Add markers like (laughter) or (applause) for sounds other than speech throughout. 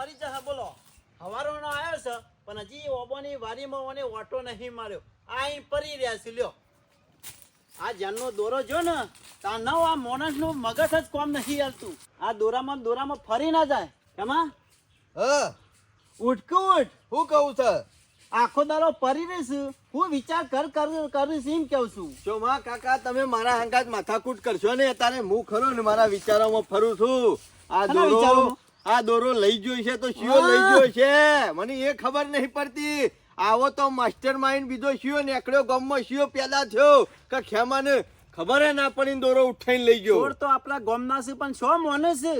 મરી જશે બોલો. હવારોનો આવ્યો છે પણ હજી ઓબોની વારીમાં મને ઓટો નહીં માર્યો. આ અહીં પરી રહ્યા છે લ્યો. આ જાનનો દોરો જો ને તા નવ આ માણસનું મગજ જ કોમ નહીં હાલતું. આ દોરામાં દોરામાં ફરી ના જાય. એમાં? હા. ઉઠ ઉઠ? હું કહું છે? આખો દારો પરી રહીશ હું વિચાર કર કર કરીશ એમ કેવું છું. જો માં કાકા તમે મારા હંગાત માથાકૂટ કરશો ને તારે હું ખરો ને મારા વિચારોમાં ફરું છું. આ દોરો? આ દોરો લઈ ગયો છે તો શિયો લઈ ગયો છે. મને એ ખબર નહીં પડતી. આવો તો માસ્ટર માઇન્ડ બીજો શિયો નેકડ્યો ગામમાં શિયો પેદા થયો કે ખેમાને ખબર ના પડી દોરો ઉઠાઈને લઈ ગયો. તો આપણા ગામના છે પણ છો મોને છે?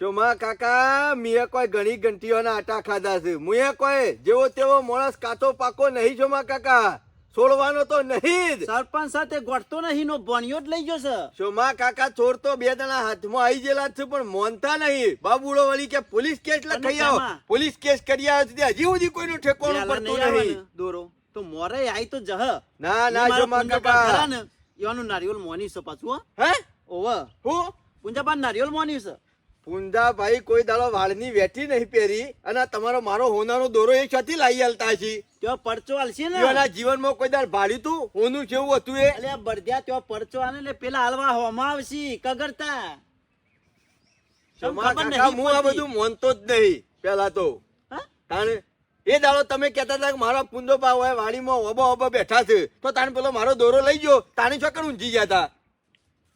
જો માં કાકા મેં કોઈ ઘણી ઘંટીઓના આટા ખાધા છે. મુએ કોઈ જેવો તેવો મોણસ કાચો પાકો નહીં છો માં કાકા? છોડવાનો તો નહીં જ. સરપંચ સાથે ગોઠતો નહીં નો ભણ્યો જ લઈ ગયો છે. શોમા કાકા છોડ તો બે જણા હાથમાં આવી ગયેલા છે પણ મોનતા નહીં. બાબુડો વળી કે પોલીસ કેસ લખાઈ આવો. પોલીસ કેસ કરી આવ્યો છે હજી સુધી કોઈનું ઠેકોણું પડતું નહીં દોરો. તો મોરે આઈ તો જહ. ના ના શોમા કાકા. એવાનું નારિયેળ મોની છે પાછું હો. ઓવે. હું? પુંજાપાન નારિયેળ મોની છે. પુંજા ભાઈ કોઈ દાડો વાળની વેઠી નહીં પહેરી અને તમારો મારો હોનાનો દોરો એ ક્યાંથી લાવી આલતા છે ત્યાં પરચો હાલશે ને. એના જીવનમાં કોઈ દાડ ભાડ્યું તું? હોનું કેવું હતું એ? એટલે બળદ્યા ત્યાં પરચો આને એટલે પેલા હાલવા હોમાં આવશે કગરતા હું આ બધું મોનતો જ નહીં પેલા તો? તાણે એ દાડો તમે કહેતા હતા કે મારા પુંજો પા હોય વાડીમાં ઓબો ઓબો બેઠા છે તો તાણે પેલો મારો દોરો લઈ ગયો તાણે ચોકડ ઊંઘી ગયા હતા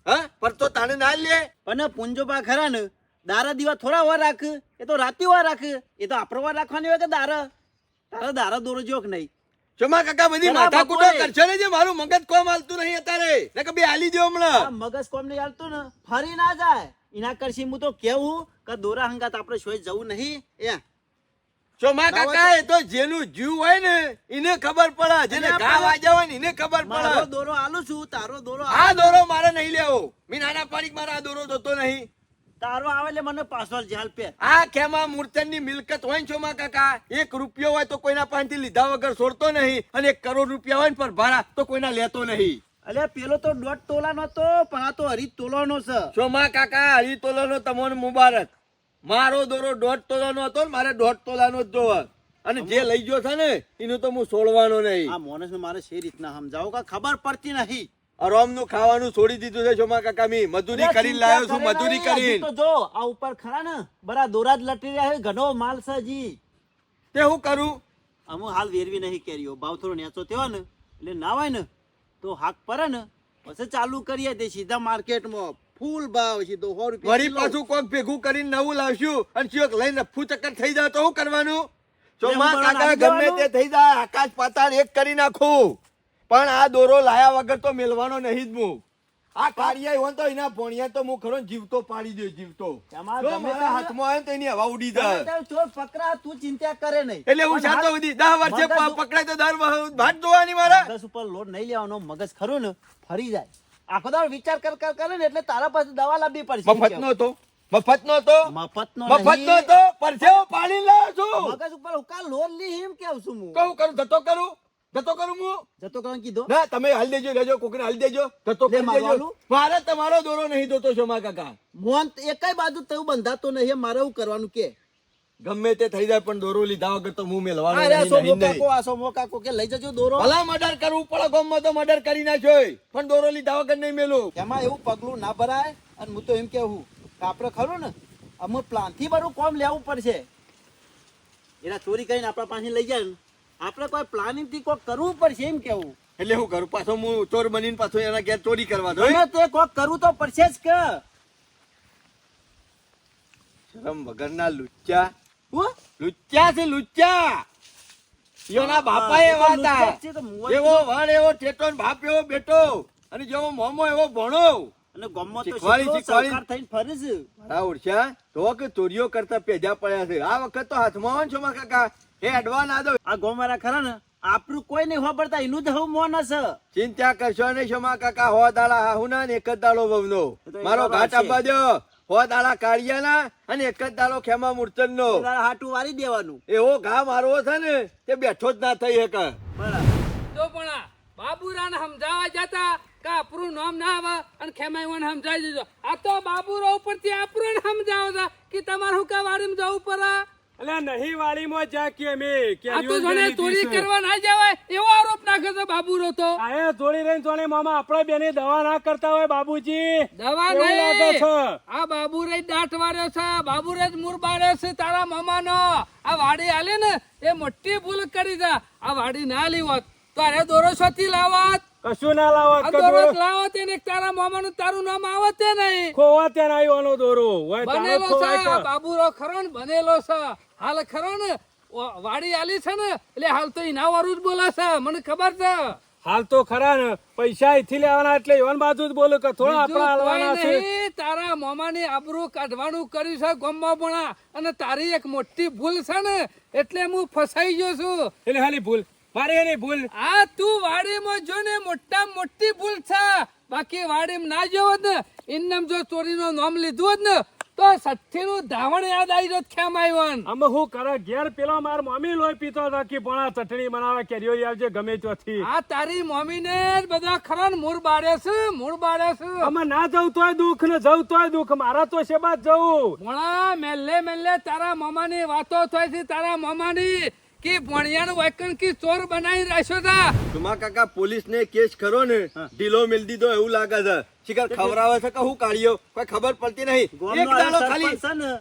હા? પર તો તાણે ના લે પણ પુંજોબા ખરા ને દારા દીવા થોડા વાર રાખ. એ તો રાતે વાર રાખ. એ તો આપણો વાર રાખવાની હોય કે દારા? તારા દારા દોરો જો કે નહીં શોમા કાકા બધી માથા કૂટો કરશે ને જે મારું મગજ કોમ હાલતું નહીં અત્યારે? ને કે બે હાલી દો હમણાં. મગજ કોમ નહીં હાલતું ને. ફરી ના જાય. એના કરશે હું તો કેવું કે દોરા હંગાત આપણે શોય જવું નહીં. એ. ચોમા કાકા એ તો જેનું જીવ હોય ને એને ખબર પડે. જેને ઘા વાજા હોય ને એને ખબર પડે. દોરો આલું છું તારો દોરો આ દોરો મારે નહીં લેવો. મી નાના પાડીક મારા આ દોરો જોતો નહીં. તારો આવે એટલે મને પાછળ જાલ પે. આ ખેમા મૂર્તનની મિલકત હોય છો માં કાકા? એક રૂપિયો હોય તો કોઈના પાસેથી લીધા વગર છોડતો નહીં અને એક કરોડ રૂપિયા હોય ને પર ભાડા તો કોઈના લેતો નહીં. અલે પેલો તો દોઢ તોલાનો તો પણ આ તો હરી તોલાનો છે. છોમા કાકા હરી તોલાનો તમને મુબારક. મારો દોરો દોઢ હતો ને મારે દોઢ તોલાનો જ જોવો. અને જે લઈ ગયો છે ને એનું તો હું છોડવાનો નહીં. આ માણસ મારે છે રીતના સમજાવો કે ખબર પડતી નહીં. અરોમનું ખાવાનું છોડી દીધું છે જોમા કાકા મી મજૂરી કરીને લાવ્યો છું મજૂરી કરીને. તો જો આ ઉપર ખરા ને બરા દોરા જ લટી રહ્યા છે ઘણો માલ છે જી તે હું કરું? અમુ હાલ વેરવી નહીં કેરીઓ ભાવ થોડો નેચો થયો ને એટલે ના હોય ને તો હાક પર ને પછી ચાલુ કરીએ તે સીધા માર્કેટમાં. ફૂલ ભાવ સીધો સો રૂપિયા વળી પાછું કોક ભેગું કરીને નવું લાવશું અને ચિયોક લઈને ચક્કર થઈ જાય તો શું કરવાનું? ચોમા કાકા ગમે તે થઈ જાય આકાશ પાતાળ એક કરી નાખું. પણ આ દોરો લાયા વગર તો મેલવાનો નહીં જ હું આ કાર્ય હોય તો એના ભણિયા તો હું ખરો જીવતો પાડી દે જીવતો. મારા હાથમાં આવે તો એની હવા ઉડી જાય. પકડા તું ચિંતા કરે નહીં. એટલે હું શાંતો હાલ દસ વર્ષે પકડાય તો દર ભાત જોવાની મારા. મગજ ઉપર લોડ નહીં લેવાનો મગજ ખરું ને ફરી જાય. આખો દાડો વિચાર કર કર કરે ને એટલે તારા પાસે દવા લાવવી પડશે મફત નો તો મફત નો તો મફત નો મફત નો તો પરસેવો પાડી લાવ્યો છું. મગજ ઉપર હુકા લોડ લી એમ કેવું છું હું કહું કરું ધતો કરું? જતો કરું હું? જતો કરું કીધો. ના તમે હાલ દેજો રેજો કોકને હાલ દેજો. જતો કરી દેજો. મારે તમારો દોરો નહીં જોતો શોમા કાકા. મોન એકાય બાજુ તેવું બંધાતો નહીં મારે એવું કરવાનું કે. ગમે તે થઈ જાય પણ દોરો લીધા વગર તો હું મેલવાનો અરે સોમો. કાકો આ સોમો કાકો કે લઈ જજો દોરો. ભલા મર્ડર કરવું પડે ગામમાં તો મર્ડર કરી નાખ્યો પણ દોરો લીધા વગર નહીં મેલું. એમાં એવું પગલું ના ભરાય અને હું તો એમ કેવું આપણે ખરું ને અમુક પ્લાનથી બધું કોમ લેવું પડશે. એના ચોરી કરીને આપણા પાસે લઈ જાય ને. આપણે કોઈ પ્લાનિંગથી કોઈ કરવું પડશે એમ કેવું? એટલે હું કરું? પાછો હું ચોર બનીને પાછો એના ઘેર ચોરી કરવા દઉં તે કોક કરવું તો પડશે જ કે. શરમ વગરના લુચ્ચા. લુચ્ચા છે લુચ્ચા. એના બાપા એવા હતા. એવો વડ એવો ઠેટો બાપ એવો બેટો અને જેવો મોમો એવો ભણો. અને તો. સરકાર થઈને ફરે છે મારા ઓળખ્યા તો કે ચોરીઓ કરતા પેજા પડ્યા છે. આ વખત તો હાથમાં છો કાકા? એ અડવા ના દો. આ ગોમારા ખરા ને? આપણું કોઈ નહીં હોબડતા એનું જ હું મોન છે ચિંતા કરશો નહીં શમા કાકા હો દાડા હાહુના ને એક જ દાડો એક મારો ઘાટ આપવા દો. હો દાડા કાળિયાના અને એક જ દાડો ખેમા મૂર્તન નો હાટું વારી દેવાનું. એવો ઘા મારવો છે ને તે બેઠો જ ના થઈ શકે બરાબર. તો પણ આ બાબુરાને સમજાવવા જતા કે આપણું નામ ના આવે અને ખેમાઈઓને સમજાવી દેજો આ તો બાબુરા ઉપરથી આપણું સમજાવે કે વાડીમાં જવું પડે? અલ્યા નહીં વાડીમાં જા કે અમે આ તો જોને ચોરી કરવા ના જવાય એવો આરોપ નાખે છે બાબુરો તો. આયે ચોરી રહીને જોને મામા આપણે બેને દવા ના કરતા હોય બાબુજી. દવા નહીં. લાગે છે. આ બાબુરે દાંત વાળ્યો છે બાબુરે જ મૂર બાળ્યો છે તારા મામાનો. આ વાડી આલે ને એ મોટી ભૂલ કરી છે આ વાડી ના લેવત તારે દોરો શોથી લાવત. કશું ના લાવત કે દોરો લાવત એને તારા મામાનું તારું નામ આવત નહીં. ખોવા ત્યાં આવ્યો આનો દોરો. બનેલો છે છે. બાબુરો ખરો બનેલો છે. હાલ ખરો ને. વાડી આલી છે ને. એટલે હાલ તો એના વાળું જ બોલાશે મને ખબર છે. હાલ તો ખરા ને. પૈસા અહીંથી લેવાના એટલે એવન બાજુ જ બોલું કે થોડા આપણા હાલવાના છે. તારા મોમાની આબરૂ કાઢવાનું કર્યું છે ગોમમાં પણ. અને તારી એક મોટી ભૂલ છે ને. એટલે હું ફસાઈ ગયો છું. એટલે હાલી ભૂલ. મારી એની ભૂલ. આ તું વાડીમાં જો ને મોટા મોટી ભૂલ છે. બાકી વાડીમાં ના જવો ને. ઇન્નમ જો ચોરીનું નામ લીધું જ ને તો સઠ્ઠી નું ધાવણ યાદ આવી જત કેમ આવ્યો અમે હું કરે ઘેર પેલો માર મમ્મી લોહી પીતો હતો કે ભણા ચટણી બનાવે કેરીઓ આવજે ગમે ત્યાંથી આ તારી મમ્મી ને જ બધા ખરા મૂળ બાળે છે મૂળ બાળે છે. અમે ના જવું તોય દુઃખ ને જવું તોય દુઃખ મારા તો શેબા જવું? ભણા મેલ્લે મેલ્લે તારા મામાની વાતો થઈ છે તારા મામાની કે ભણિયાનું વાયકણ કી ચોર બનાવી રાખ્યો તા? તુમા કાકા પોલીસ ને કેસ કરો ને ઢીલો મેલ દીધો એવું લાગે છે. શિકાર ખવરાવે છે કે હું કાઢ્યો? કોઈ ખબર પડતી નહીં. એક દાડો ખાલી.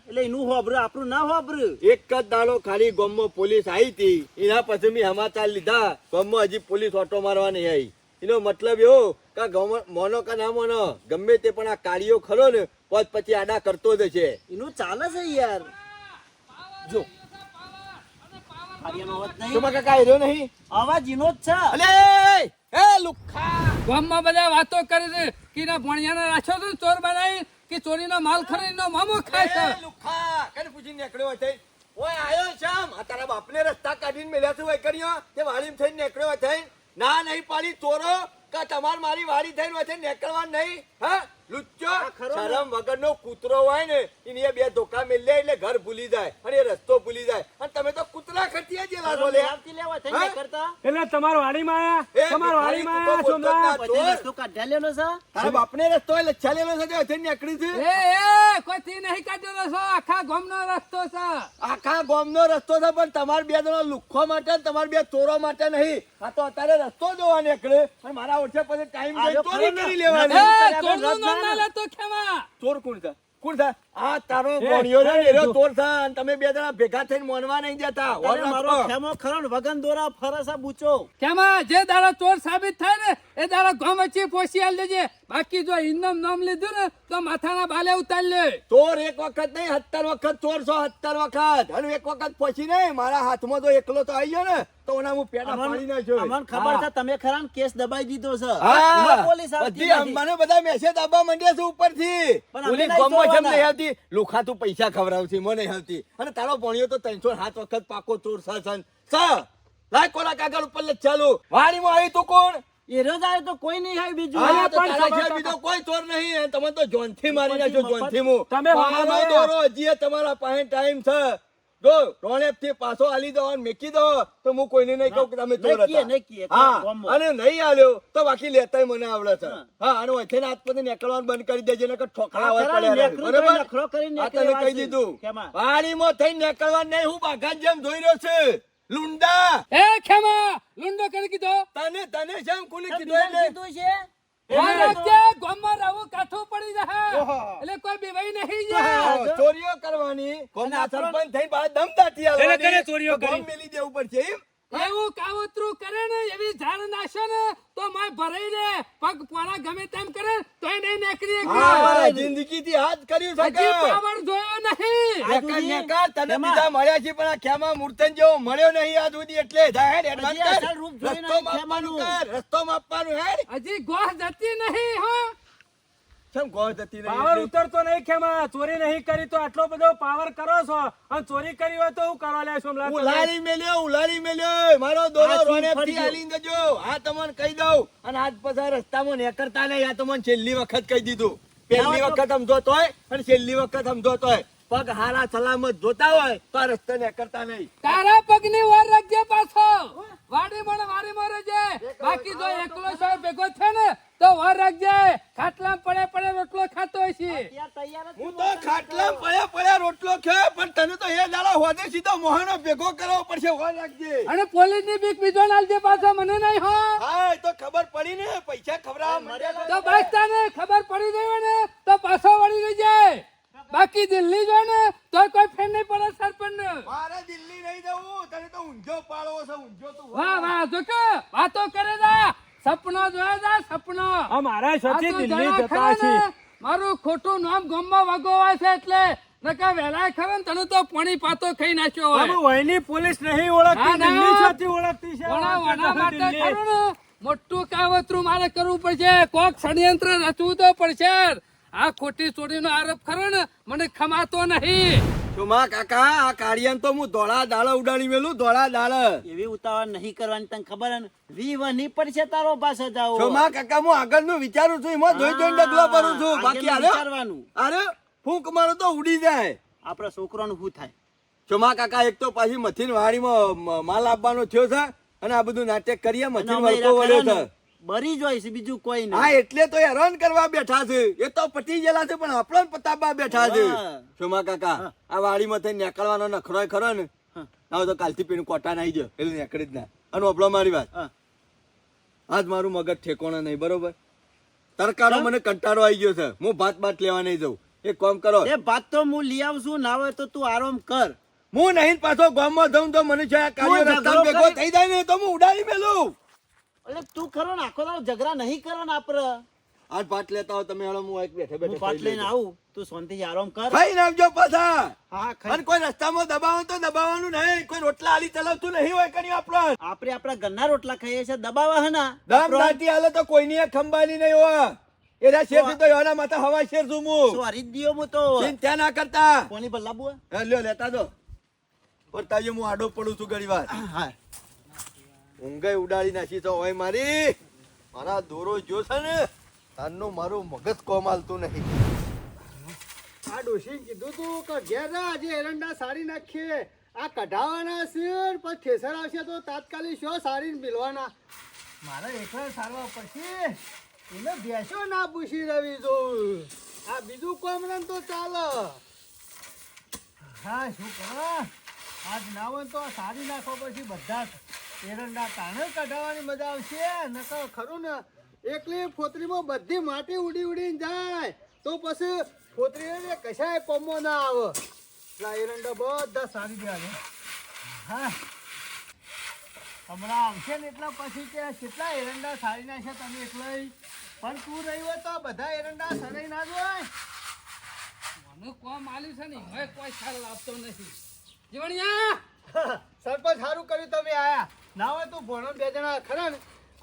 એટલે એનું હોબરું આપણું ના હોબરું એક જ દાડો ખાલી ગામમાં પોલીસ આવી હતી. એના પછી મેં સમાચાર લીધા ગામમાં હજી પોલીસ ઓટો મારવા નહીં આવી એનો મતલબ એવો કે મોનો કે ના મોનો ગમે તે પણ આ કાળીઓ ખરો ને પોત પછી આડા કરતો જ છે. એનું ચાલે છે યાર. જો કાર્યનો અવાજ નહીં તુમા કાકા આવ્યો નહીં? અવાજ એનો જ છે. અલે એ લુખા. ગામમાં બધા વાતો કરે છે કે ના ભણિયાને રાખ્યો તો ચોર બનાવી કે ચોરીનો માલ ખરીનો મામો ખાય છે. લુખા. કને પૂછીને નીકળ્યો થઈ ઓય આયો શામ. આ તારા બાપને રસ્તા કાઢીને મેલ્યા છે હોય કર્યો તે વાડીમાં થઈને નીકળ્યો થઈ ના નહીં પાડી. ચોરો કે તમાર મારી વાડી થઈને હોય થઈ નીકળવા નહીં? હા? લુચ્ચો. શરમ વગરનો કૂતરો હોય ને એને બે ધોકા મેલે એટલે ઘર ભૂલી જાય અને રસ્તો ભૂલી જાય. અને તમે તો કૂતરા ખર્ચી જે લાગો લે. આવતી લેવા થઈ હા? કરતા એટલે તમારો વાડી માયા તમારો વાડી માયા સોમનાથ રસ્તો કાઢ્યા લેલો છે? તારા બાપને રસ્તો લચ્છા લેલો છે તે નીકળી છે? એ એ કોઈથી નહીં કાઢ્યો છો? આખા ગામનો રસ્તો છે. આખા ગામનો રસ્તો છે પણ તમાર બે જણો લુખ્ખો માટે ને તમાર બે ચોરો માટે નહીં. આ તો અત્યારે રસ્તો જોવા નીકળે. અને મારા ઓછે પછી ટાઈમ જઈ ચોરી કરી લેવાની. તારે ચોરનું આપણે નામ ના રદ ના. લેતો ખેમા. ચોર કોણ થા કોણ છે? આ તારો છે ને એ, એનો જો. ચોર છે અને તમે બે જણા ભેગા થઈને મોનવા નહીં જતા. ઓર મારો. ખેમો ખરો વગન દોરા ફરસા બૂચો. ખેમા જે દાડા ચોર સાબિત થાય ને એ દાડા ગામ વચ્ચે પોસી આલ દેજે. બાકી જો ઇન્નમ નામ લીધું ને તો માથાના બાલે ઉતાર લે. ચોર એક વખત નહીં સત્તર વખત ચોર છો સત્તર વખત. અને એક વખત પોસી નહીં મારા હાથમાં તો એકલો તો આવી ગયો ને તો ઓના હું પેડા પાડી નાખ્યો અમને ખબર છે તમે ખરા કેસ દબાઈ દીધો છે. હા. પોલીસ આવતી મને બધા મેસેજ આવવા માંડ્યા છે ઉપરથી. પણ પોલીસ નહીં જમ નહીં આવતી. લુખા તું પૈસા ખવડાવતી મને હતી અને તારો ભણ્યો તો ત્રણસો સાત વખત પાકો ચોર સન. સ લાય કોના કાગળ ઉપર લે ચાલુ. વાડીમાં આવી તું કોણ? એ રોજ આવે તો કોઈ નહીં આવી બીજું. હા, તો તારા બીજો કોઈ ચોર નહીં તમે તો જોનથી મારી મફત- જોનથી હું તમે દોરો હજી તમારા પાસે ટાઈમ છે. જો રોણેપથી પાછો આલી દો મેકી દો. તો હું કોઈને નહીં કહું કે તમે ચોર હતા. હા અને નહીં આલ્યો તો બાકી લેતાય મને આવડે છે. હા. અને વચ્ચે હાથ નીકળવાનું બંધ કરી દેજે નકર ઠોકરા. નેકરું બરોબર? આ તને કહી દીધું. પાણીમાં થઈ નીકળવાનું નહીં હું બાઘા જેમ જોઈ રહ્યો છે. લુંડા. એ ખેમા લુંડો કરી કીધો. તને તને જેમ કોને તો કીધું કીધું છે? ચોરીઓ કરવાની. કરે ચોરીઓ કરી? મેલી દેવું પડશે એમ. એવું કાવતરું કરે ને એવી ઝાડ નાખશે ને તો માય ભરાઈ લે પગ પોણા ગમે તેમ કરે તોય નહીં નીકળી. હા, મારા જિંદગીથી હાથ કર્યું છે પાવર જોયો નહીં તને બીજા મળ્યા છે પણ આ ખેમા મૂર્તન જેવો મળ્યો નહીં આ સુધી એટલે એડવાન્સ કર. રૂપ જોઈને રસ્તો માપવાનું ખેમાનું. રસ્તો માપવાનું હેડ. હજી ગોહ જતી નહીં હો ચમ ગોળ જતી નહીં પાવર ઉતરતો નહીં ખેમા ચોરી નહીં કરી તો આટલો બધો પાવર કરો છો. અને ચોરી કરી હોય તો હું કરવા લે સોમલા ઉલારી મેલ્યો ઉલારી મેલ્યો. મારો દોરો રોને ફરી રોનેપથી દેજો આ તમને કહી દઉં. અને આજ પછી રસ્તામાં કરતા નહીં. આ તમને છેલ્લી વખત કહી દીધું. પહેલી વખત સમજો તોય અને છેલ્લી વખત સમજો તોય પગ હારા સલામત જોતા હોય તો રસ્તે ને કરતા નહીં. તારા પગની વાર રાખજે પાછો. વાડી મણ વારી મરે છે બાકી જો એકલો છો ભેગો છે ને તો વાર રાખજે. ખાટલા પડે પડે રોટલો ખાતો હોય છે. જ હું તો ખાટલા પડ્યા પડ્યા રોટલો ખાય પણ તને તો એ દાડા હોદે સીધો મોહનો ભેગો કરવો પડશે હોર રાખજે. અને પોલીસની બીક બીજો નાલજે પાછો મને નહીં હો. હા તો ખબર પડી ને પૈસા ખવડાવવા તો. બસ તને ખબર પડી ગઈ ને તો પાછો વળી લઈ જાય બાકી દિલ્હી જો ને તો કોઈ ફેર નહીં પડે સરપંચ મારે દિલ્હી નહીં જવું તને તો ઊંઝો પાડવો છે ઊંઝો તું વાહ વાહ જો કે વાતો કરે જા. સપનો જોયા જા સપનો. આ મારા સચી દિલ્હી જતા છે મારું ખોટું નામ ગમમાં વગોવાય છે એટલે નકા વેલાય ખરે તને તો પાણી પાતો ખાઈ નાખ્યો હોય. વયની પોલીસ નહીં ઓળખતી દિલ્હી સાચી ઓળખતી છે વણા વણા માટે. ખરું મોટું કાવતરું મારે કરવું પડશે. કોક ષડયંત્ર રચવું તો પડશે આ ખોટી ચોરીનો આરોપ ખરો ને મને ખમાતો નહીં. ચુમા કાકા આ કાળિયાન તો હું ધોળા દાળ ઉડાડી મેલું ધોળા દાળ. એવી ઉતાવળ નહીં કરવાની તને ખબર હે ને? વી વની પડશે તારો પાસે જાવ ચુમા કાકા હું આગળનું વિચારું છું એમાં જોઈ જોઈને ડગલો ભરું છું. બાકી હાલો. વિચારવાનું. અરે ફૂંક મારો તો ઉડી જાય. આપણા છોકરાનું શું થાય? ચોમા કાકા એક તો પાછી મથીન વાડીમાં માં માલ આપવાનો થયો છે અને આ બધું નાટક કરીએ મથીન વળતો વળ્યો છે. ને, બરી જોઈ છે બીજું કોઈ હા એટલે તો હેરાન કરવા બેઠા છે. એ તો પટી ગયેલા છે પણ આપણો પતાબા બેઠા છે. વાહ. કાકા આ વાડીમાં થઈને નીકળવાનો નખરો ખરો ને. ના તો કાલથી પીને કોટા નાઈ ગયો. એટલે નીકળી જ ના. અને ઓબળો મારી વાત. આજ મારું મગજ ઠેકોણા નહીં બરોબર? તરકારો મને કંટાળો આવી ગયો છે. હું ભાત ભાત લેવા નહીં જઉં. એક કોમ કરો. એ ભાત તો હું લઈ આવશું ના હોય તો તું આરામ કર. હું નહીં પાછો ગામમાં જઉં તો મને છે આ કાર્ય રસ્તા ભેગો થઈ જાય ને તો હું ઉડાડી મેલું. એટલે તું ખરો ને આખો દાડો ઝઘડા નહીં કરો ને આપડે. આઠ પાટ લેતા હો તમે હળો હું એક બેઠે બેઠે પાટ લઈને આવું તું શાંતિ આરામ કર. ખાઈ નાખજો પાછા. હા અને ખાઈ કોઈ રસ્તામાં દબાવો તો દબાવવાનું નહીં. કોઈ રોટલા આલી ચલાવતું નહીં હોય કણી આપણો. આપણે આપણા ઘરના રોટલા ખાઈએ છે દબાવા હે ના? દમ દાટી હાલે તો કોઈની એક ખંભાની નહીં હોય. એના શેર તો યોના માતા હવા શેર છું હું સોરી દિયો મુ તો? ચિંતા ના કરતા. કોની બલ્લા બુઆ લ્યો લેતા દો. પડતાજો હું આડો પડું છું ઘણી વાર. હા. ઊંઘાઈ ઉડાડી નાખી તો હોય મારી. મારા દોરો જો છે ને તારનું મારું મગજ કોમાલતું નહીં. આ ડોશી કીધું તું કે ઘેર આજે એરંડા સારી નાખીએ. આ કઢાવાના છે પછી થેસર આવશે તો તાત્કાલિક શો સારી મિલવાના. મારે એકલા સારવા પડશે. એને બેસો ના પૂછી રવિ જોઉં. આ બીજું કોમ ને તો ચાલે. હા, શું કરો આજ ના હોય તો સારી નાખો પછી બધા એરંડા તાણે કઢાવવાની મજા આવશે. નકર ખરું ને એકલી ફોતરીમાં બધી માટી ઉડી ઉડીને જાય. તો પછી ફોતરી કશાય કોમો ના આવે. એટલે એરંડા બધા સારી ગયા હા. હમણાં આવશે ને એટલા પછી કે કેટલા એરંડા સારી નાખ્યા તમે એટલે પણ તું રહી હોય તો બધા એરંડા સરાઈ ના જોય મને કોમ આલ્યું છે ને હવે કોઈ ખ્યાલ આપતો નથી. જીવણિયા! સરપંચ સારું કર્યું તમે આયા. ના હોય તો ભણો બે જણા ખરા ને.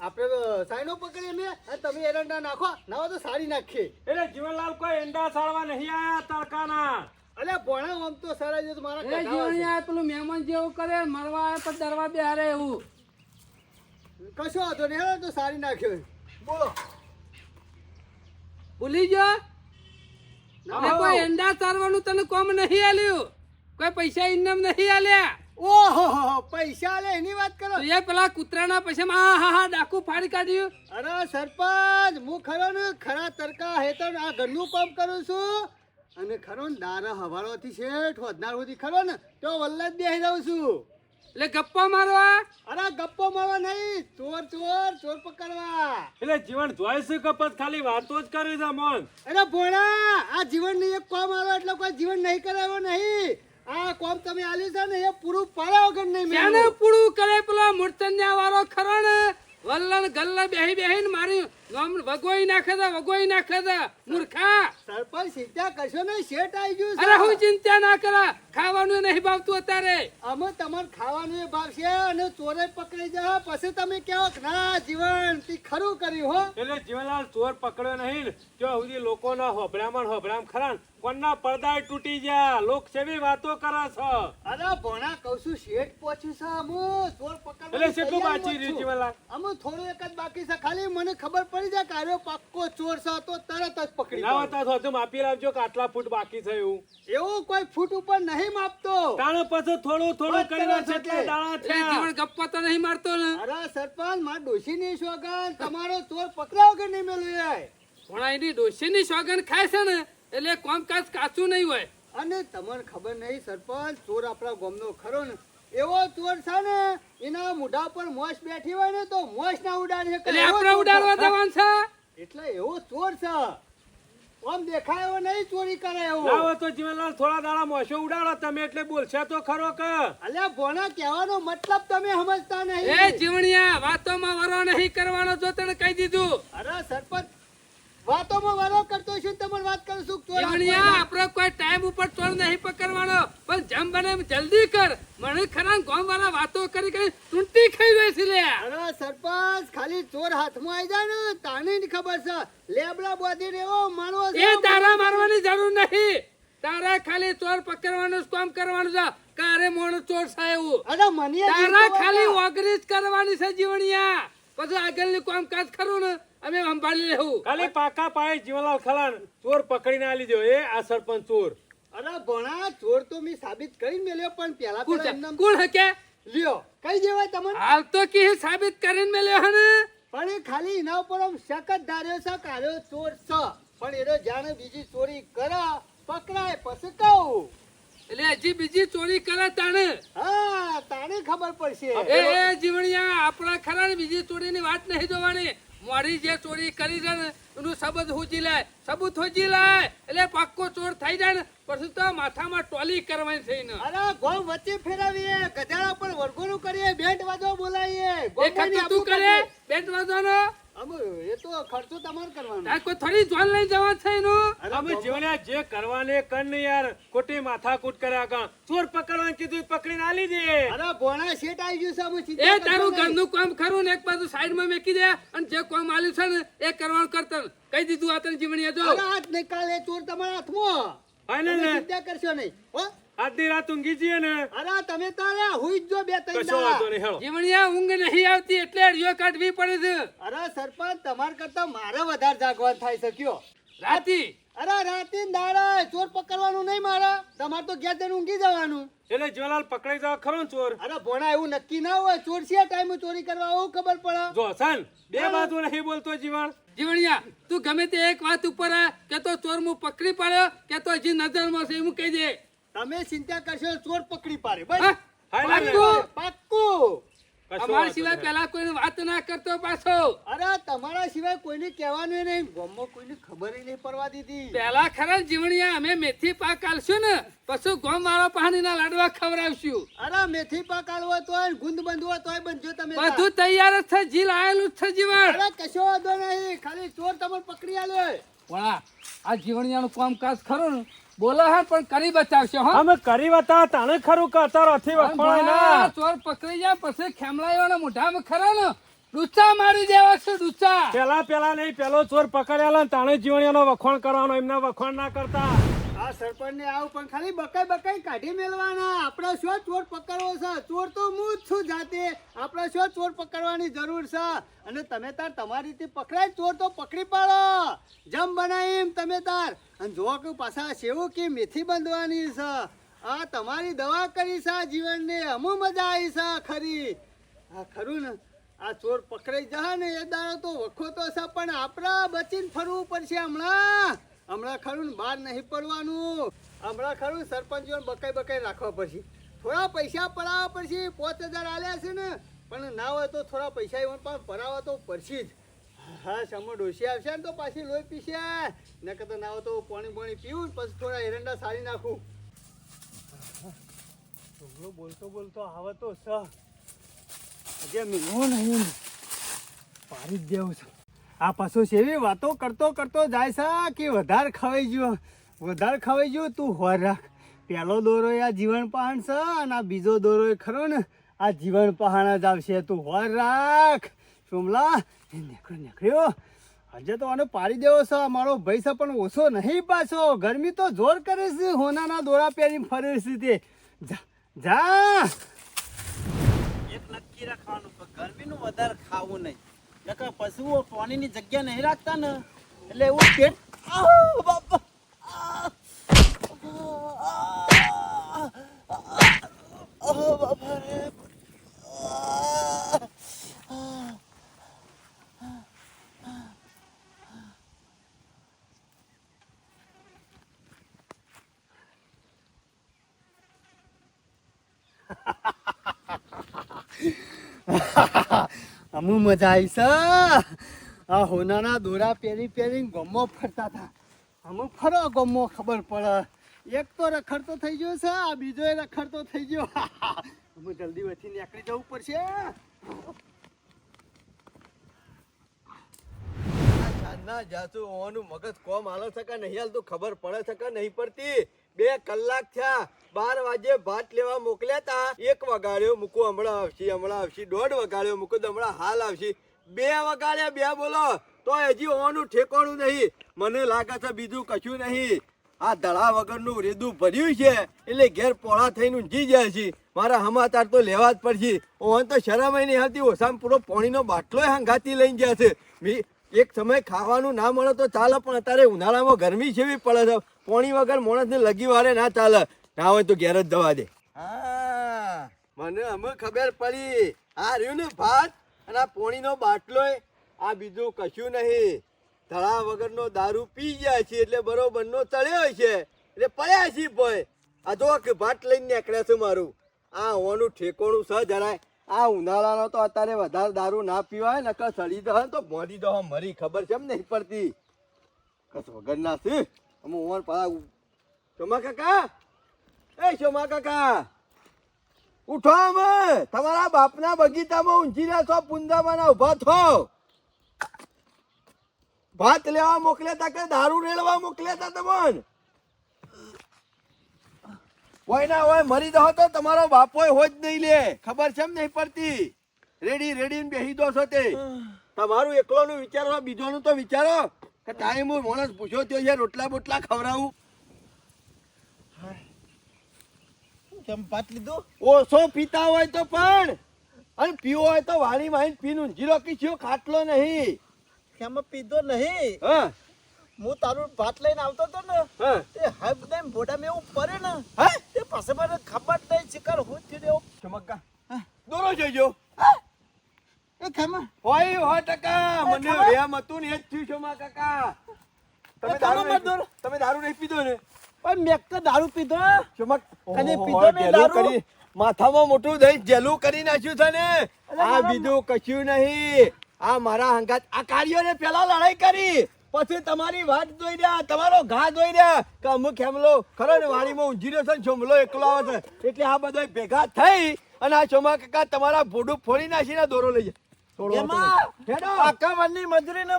આપણે સાઈનો પકડીએ મેં અને તમે એરંડા નાખો. ના હોય તો સારી નાખીએ. એટલે જીવનલાલ કોઈ એંડા સાળવા નહીં આયા તડકાના. અલે ભણા આમ તો સારા જે તો મારા એ છે. પેલું મહેમાન જેવું કરે મરવા આવે પણ દરવા બેહારે એવું. કશો હતો ને તો સારી નાખ્યો બોલો. ભૂલી ગયો? ને કોઈ એંડા સારવાનું તને કોમ નહીં આલ્યું? કોઈ પૈસા ઇનામ નહીં આલ્યા? ઓહો પૈસા લે એની વાત કરો. તો એ પેલા કૂતરાના પૈસા આ હા હા ડાકુ ફાડી કાઢ્યું. અરે સરપંચ હું ખરો ને ખરા તરકા હેતર આ ઘરનું કામ કરું છું અને ખરો ને દારા હવારોથી શેઠ વધનાર સુધી ખરો ને તો વલ્લભ બેસી જાઉં છું. એટલે ગપ્પો મારવા અરે ગપ્પો મારવા નહીં ચોર ચોર ચોર પકડવા. એટલે જીવન જોઈ છે કપત? ખાલી વાતો જ કરી છે મન. અરે ભોળા આ જીવન નહીં એક કોમ આવે એટલે કોઈ જીવન નહીં કરાવ્યો નહીં. આ કોમ તમે આલી છે ને, એ પૂરું પાડ્યા વગર નહીં મેને. પૂરું કરે પેલો મૂર્તન્યા વાળો ખરો ને વલ્લણ ગલ્લ બેહી બેહીને મારી ગામ વગોઈ નાખે છે વગોઈ નાખે છે મૂર્ખા. સરપંચ સીધા કશો નહીં શેઠ આવી ગયું અરે હું ચિંતા ના કરા ખાવાનું નહીં ભાવતું અત્યારે. અમે તમારે ખાવાનું એ ભાવશે અને ચોરે પકડી જા પછી તમે કહો ના જીવન તી ખરું કર્યું હો. એટલે જીવનલાલ ચોર પકડ્યો નહીં જો સુધી લોકોના હોભળામાં ને હોભળામાં ખરા ને પડદા તૂટી ગયા લોક સેવી વાતો કરે છે. અરે ભણા કઉ છું શેઠ પહોંચ્યું છે અમુ ચોર પકડ એટલે કેટલું બાકી રહ્યું જીવનલાલ. અમુ થોડું એક જ બાકી છે ખાલી મને ખબર પડી જાય કાર્યો પાક્કો ચોર છે તો તરત જ પકડી ના પાડો. સોજો માપી લાવજો કે આટલા ફૂટ બાકી છે એવું. એવું કોઈ ફૂટ ઉપર નહીં માપતો. તાણે પછી થોડું થોડું કરી કરીને કરો એટલે. દાણા છે જીવન ગપ્પા તો નહીં મારતો ને. અરે સરપંચ માર ડોશીની સોગન તમારો ચોર પકડાવ કે નહીં મેલું યાર પણ એની ડોશીની સોગન ખાય છે ને એટલે કોમકાજ કાચું નહીં હોય. અને તમને ખબર નહીં સરપંચ ચોર આપણા ગામનો ખરો ને. એવો ચોર છે ને એના મોઢા પર મોસ બેઠી હોય ને તો મોસ ના ઉડાડે એટલે આપણે ઉડાડવા. જવાનું છે? એટલે એવો ચોર છે. આમ દેખાય એવો નહીં ચોરી કરે એવો. હોય તો જીવનલાલ થોડા દાડા મોસો ઉડાડો તમે એટલે બોલશે તો ખરો કે. અલ્યા ભોણા કહેવાનો મતલબ તમે સમજતા એ નહીં જીવણિયા વાતોમાં વરો નહીં કરવાનો જો તને કહી દીધું. અરે સરપંચ વાતોમાં વારો કરતો છું તમને વાત કરું છું ચોર જીવણિયા કોઈ ટાઈમ ઉપર ચોર નહીં પકડવાનો. પણ જેમ બને જલ્દી કર. મને ખરા ગામ વાળા વાતો કરી કરી ટૂંટી ખાઈ ગઈ છે લે. અરે સરપંચ ખાલી ચોર હાથમાં આવી જાય ને તાની ખબર છે. લેબડા બોધી એવો મારવો એ તારા મારવાની જરૂર નહીં. તારા ખાલી ચોર પકડવાનું કામ કરવાનું છે. કારે મોણ ચોર સાહેબ અરે મને તારા ખાલી છે. જ કરવાની છે જીવણિયા. પછી આગળનું કામકાજ ખરું ને? અમે સંભાળી લેવું. ખાલી પાકા પાયે જીવનલાલ ખલાન ચોર પકડીને આલી દો એ આ સરપંચ ચોર. અરે ભણા ચોર તો મેં સાબિત કરી મેલ્યો પણ પેલા કોણ કોણ હકે? લ્યો કઈ દેવાય તમને. હાલ તો કી સાબિત કરીને મેલ્યો હને પણ એ ખાલી એના ઉપર આમ જ ધાર્યો છે કે ચોર છે. પણ એનો જાણે બીજી ચોરી કરે પકડાય પછી કહું એટલે હજી બીજી ચોરી કરે તાણે. હા તાણે ખબર પડશે. એ જીવણિયા આપણા ખરા ને બીજી ચોરીની વાત નહીં જોવાની. મારી જે ચોરી કરી છે ને એનું સબૂત હોજી લાય સબૂત હોજી લાય એટલે પાક્કો ચોર થઈ જાય ને પછી તો માથામાં ટોલી કરવાની થઈ ને. અરે ગોમ વચ્ચે ફેરાવીએ ગધેડા પર વરઘોડું કરીએ બેન્ડ વાજો બોલાવીએ. એ ગોળમાંની ખર્ચો તું કરે બેન્ડ બેટ વાંધવાનો અમે એ તો ખર્ચો તમારે કરવાનો. તાર કોઈ થોડી જોન લઈ જવા છે એનું? અમે જીવન્યા જે કરવાને કર ને યાર. ખોટી માથાકૂટ કર્યા કા ચોર પકડવાનું કીધું પકડીને આલી દે. અરે ભોણા શેઠ આવી ગયું છે અમે એ તારું ઘરનું કામ ખરું ને એક બાજુ સાઈડમાં મેકી દે અને જે કામ આલ્યું છે ને એ કરવાનું કરતા કહી દીધું આ તને જીવણીયા જો. અરે હાથ નિકાલે ચોર તમારા હાથમાં. ફાઇનલ ને. ચિંતા કરશો નહીં. હો? આજની રાત ઊંઘી જઈએ ને. અરે તમે તારે હુઈ જો બે ત્રણ કશો વાંધો નહીં હેળો. જીવણિયા ઊંઘ નહીં આવતી એટલે અડિયો કાઢવી પડે છે. અરે સરપંચ તમાર કરતા મારે વધારે જાગવાન થાય શક્યો રાતી. અરે રાતી દાડા ચોર પકડવાનું નહીં મારે. તમારે તો ઘેર જઈને ઊંઘી જવાનું. એટલે જવાલાલ પકડાઈ જવા ખરો ચોર? અરે ભોણા એવું નક્કી ના હોય. ચોર છે ટાઈમે ચોરી કરવા આવું ખબર પડે. જો સન બે બાજુ નહીં બોલતો જીવન જીવણિયા તું ગમે તે એક વાત ઉપર આ કે તો ચોર હું પકડી પાડ્યો કે તો હજી નજરમાં છે એવું કહી દે. તમે ચિંતા કરશો ચોર પકડી પાડે. બસ? પાક્કું? પાક્કું. અમારા સિવાય પેલા કોઈ વાત ના કરતો પાછો. અરે તમારા સિવાય કોઈને કહેવાનું નહીં. ગામમાં કોઈને ખબર નહીં પડવા દીધી. પેલા ખરા જીવણિયા અમે મેથી પાક આલશું ને પછી ગોમ વાળા પાણીના લાડવા ખવડાવશું. અરે મેથી પાક આલવો તોય ગુંદ બંધવો તોય બંધજો તમે બધું તૈયાર જ છે જીલ આયેલું જ છે જીવણ. અરે કશો વાંધો નહીં. ખાલી ચોર તમને પકડી આલ્યો વળા આ જીવણિયાનું કામકાજ ખરું ને બોલો હે પણ કરી બતાવશો હા. અમે કરી બતા તાણે ખરું કે અત્યારે અથી વખણાય ના? ચોર પકડી જાય પછી ખેમલાઈઓના મોઢામાં ખરા ને ડૂચા મારી દેવા છે ડૂચા. પેલા પેલા નહીં પેલો ચોર પકડ્યા ને તાણે જીવણીયાનો વખોણ કરવાનો એમના વખોણ ના કરતા. આ સરપંચ ને આવું પણ ખાલી બકાઈ બકાઈ કાઢી મેળવાના. આપણે શું ચોર પકડવો છે? ચોર તો હું જ છું જાતે. આપણે શું ચોર પકડવાની જરૂર છે? અને તમે તાર તમારી રીતે પકડાય ચોર તો પકડી પાડો. જમ બનાવી એમ તમે તાર. અને જો કે પાછા સેવું કે મેથી બાંધવાની છે. આ તમારી દવા કરી છે જીવનને. અમુ મજા આવી છે ખરી. આ ખરું ને? આ ચોર પકડાઈ જશે ને એ દાડો તો વખો તો છે, પણ આપણા બચીને ફરવું પડશે હમણાં. હમણાં ખરું ને બહાર નહીં પડવાનું. હમણાં ખરું સરપંચો બકાઈ બકાઈ રાખવા પડશે. થોડા પૈસા પડાવવા પડશે, પાંચ હજાર આલ્યા છે ને. પણ ના હોય તો થોડા પૈસા એવું પણ પડાવવા તો પડશે જ. હા, સમો ડોસી આવશે ને તો પાછી લોહી પીશે. ન કરતા ના હોય તો પાણી પાણી પીવું પછી થોડા એરંડા સારી નાખું. છોકરો બોલતો બોલતો આવે તો સ. હજે મિલવો નહીં પાડી જ દેવું છે. આ પશુ સેવી વાતો કરતો કરતો જાય છે કે વધારે ખવાઈ ગયો, વધારે ખવાઈ ગયો, તું હોર રાખ. પહેલો દોરો આ જીવન પહાણ છે અને આ બીજો દોરો ખરો ને, આ જીવન પહાણ જ આવશે, તું હોર રાખ. સોમલા નીકળ્યો નીકળ્યો. હજે તો આને પાડી દેવો છે મારો ભાઈ છે, પણ ઓછો નહીં પાછો. ગરમી તો જોર કરે છે, હોનાના દોરા પહેરીને ફરે છે તે. જા જા. એક નક્કી રાખવાનું ગરમીનું વધારે ખાવું નહીં. પશુઓ પાણીની જગ્યા નહીં રાખતા ને એટલે એવું પેટ બાપા. અમુ મજા આવી છે આ હોનાના દોરા પહેરી પહેરીને ગમો ફરતા હતા. અમુક ફરો ગમો ખબર પડે. એક તો રખડતો થઈ ગયો છે, આ બીજો રખડતો થઈ ગયો. (laughs) અમે જલ્દી વચ્ચે નીકળી જવું પડશે. ના જાસુ, ઓનું મગજ કોમ હાલો છે કે નહીં હાલતું ખબર પડે છે નહીં પડતી. બે કલાક થયા, બાર વાગે ભાત લેવા મોકલ્યા તા. એક વગાડ્યો, મૂકું હમણાં આવશે હમણાં આવશે, દોઢ વગાડ્યો, મૂકું તો હમણાં હાલ આવશે. બે વગાડ્યા, બે બોલો. તો હજી ઓનું ઠેકોણું નહીં. મને લાગે છે બીજું કશું નહીં. આ દડા વગરનું રેદું ભર્યું છે. એટલે ઘેર પોળા થઈને ઊંઘી જાય છે. મારા હમાતાર તો લેવા જ પડશે. ઓન તો શરમ નહીં આવતી. ઓછામાં પૂરો પાણીનો બાટલો હંગાતી લઈને જાય છે. એક સમય ખાવાનું ના મળે તો ચાલે પણ અત્યારે ઉનાળામાં ગરમી જેવી પડે છે. પોણી વગર માણસને લગી વારે ના ચાલે. ના હોય તો ઘેર જ દવા દે. હા. મને અમે ખબર પડી. આ રહ્યું ને ભાત અને આ પોણીનો બાટલો આ બીજું કશું નહીં. તળા વગરનો દારૂ પી જાય છે એટલે બરોબર નો ચડ્યો છે. એટલે પડ્યા છે ભાઈ આ જો કે ભાત લઈને નીકળ્યા છે મારું. આ હોવાનું ઠેકોણું છે જરાય. આ ઉનાળાનો તો અત્યારે વધારે દારૂ ના પીવાય, નકર સડી દહ તો મોડી દહ મરી ખબર છે એમ નહીં પડતી. કસ વગર ના છે? અમે ઓવર પડા ચોમા કાકા? એ ચોમા કાકા! ઉઠો અમે તમારા બાપના બગીચામાં ઊંચી રહ્યા છો પુંજામાં ઊભા થો. ભાત લેવા મોકલ્યા તા કે દારૂ રેડવા મોકલ્યા તા તમને? હોય ના હોય મરી દો તો તમારો બાપો હોય જ નહીં લે. ખબર છે નહીં પડતી? રેડી રેડી ને બેસી દો છો તે. તમારું એકલોનું વિચારો બીજોનું તો વિચારો. કે ટાઈમ હું માણસ પૂછ્યો તો છે રોટલા બોટલા ખવડાવું? કેમ ભાત લીધું? ઓછો પીતા હોય તો પણ. અને પીવો હોય તો વાણી વાણી પીનું. જીરો કીધું ખાટલો નહીં. કેમ પીધો નહીં? હા. હું તારું ભાત લઈને આવતો હતો ને તે હબ ને મેં એવું પડે ને હા? તે પાસે મને ખબર નહીં શિકાર હું થયું એવું ચમક્કા દોરો જોઈજો એ ખેમા હોય હો ટકા. મને વેમ હતું ને એ જ થયું છે માં કાકા. તમે દારૂ નહીં દોરો. તમે દારૂ નહીં પીધો ને? પણ મેં તો દારૂ પીધો. ચમક અને પીધો મેં દારૂ? માથામાં મોટું દહીં જેલું કરી નાખ્યું છે ને. આ બીજું કશું નહીં. આ મારા હંગાત આ કાર્યોને પેલા લડાઈ કરી. પછી તમારી વાત જોઈ રહ્યા, તમારો ઘા જોઈ રહ્યા કે અમુક હેમલો ખરો ને, વાડીમાં ઊંઝી રહ્યો છે ને એકલો આવે છે. એટલે આ બધા ભેગા થઈ અને આ ચોમા કાકા તમારા ભોડું ફોડી નાખીને દોરો લઈ જાય.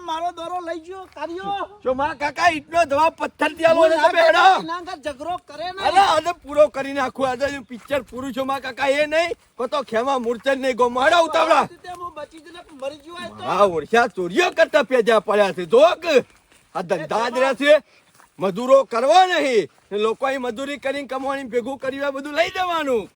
મારો દોરો લઈ ગયો કાર્યો ચોમા કાકા ઈટનો દવા પથ્થર ત્યાં લો તમે હેડો એના આગળ ઝઘડો કરે ને પૂરો કરી નાખું. આજે પિક્ચર પૂરું છો માં કાકા એ નહીં કો તો ખેમા મૂર્છન નહીં ગો મારા ઉતાવળા. તે બચી જઈને મરી ગયો તો. આ ઓરસા ચોરીઓ કરતા પેજા પડ્યા છે. જોક આ ધંધા જ રહેશે મજૂરો કરવા નહીં. લોકો મજૂરી કરીને કમાણી ભેગું કરી બધું લઈ જવાનું.